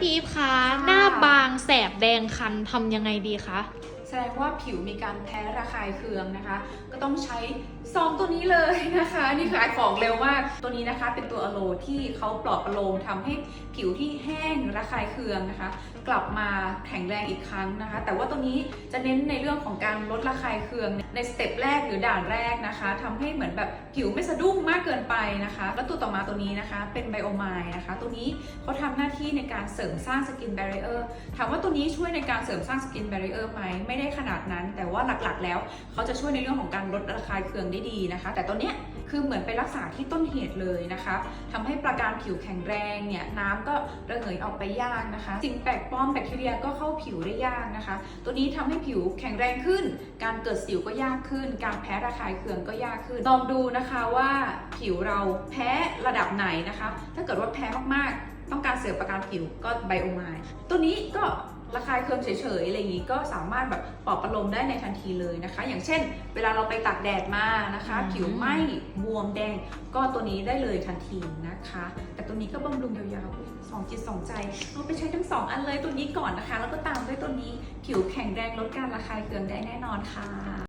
พี่อีฟคะหน้าบางแสบแดงคันทำยังไงดีคะ แสดงว่าผิวมีการแพ้ระคายเคืองนะคะ ก็ต้องใช้ ซองตัวนี้เลยนะคะ นี่ขายของเร็วมากตัวนี้นะคะ เป็นตัวอะโลที่เขาปลอบประโลมทำให้ผิวที่แห้งระคายเคืองนะคะ กลับมาแข็งแรงอีกครั้งนะคะ แต่ว่าตัวนี้จะเน้นในเรื่องของการลดระคายเคืองในสเต็ปแรกหรือด่านแรกนะคะทำให้เหมือนแบบผิวไม่สะดุ้งมากเกินไปนะคะ แล้วตัวต่อมาตัวนี้นะคะ เป็นไบโอไมล์นะคะ ตัวนี้เขาทำหน้าที่ในการเสริมสร้างสกินแบร r เออร์ถามว่าตัวนี้ช่วยในการเสริมสร้างสกินแบร r เออร์ไหมไม่ได้ขนาดนั้น แต่ว่าหลักๆ แล้วเขาจะช่วยในเรื่องของการลดระคายเคืองได้ดีนะคะ แต่ตัวเนี้ยคือเหมือนไปรักษาที่ต้นเหตุเลยนะคะทำให้ประการผิวแข็งแรงเนี่ยน้ำก็ระเหยออกไปยากนะคะ สิ่งแปลกปลอมแบคทีเรียก็เข้าผิวได้ยากนะคะ ตัวนี้ทำให้ผิวแข็งแรงขึ้น การเกิดสิวก็ยากขึ้น การแพ้ระคายเคืองก็ยากขึ้นลองดูนะคะว่าผิวเราแพ้ระดับไหนนะคะ ถ้าเกิดว่าแพ้มากๆ ต้องการเสริมประการผิวก็ไบโอไมล์ตัวนี้ก็ ระคายเคืองเฉยๆอะไรอย่างนี้ก็สามารถแบบปลอบประโลมได้ในทันทีเลยนะคะ อย่างเช่น เวลาเราไปตากแดดมานะคะอืมผิวไหม้บวมแดง ก็ตัวนี้ได้เลยทันทีนะคะ แต่ตัวนี้ก็บำรุงยาวๆอุ๊ยสองจิตสองใจเอาไปใช้ทั้งสองอันเลยตัวนี้ก่อนนะคะ แล้วก็ตามด้วยตัวนี้ผิวแข็งแรงลดการระคายเคืองได้แน่นอนค่ะ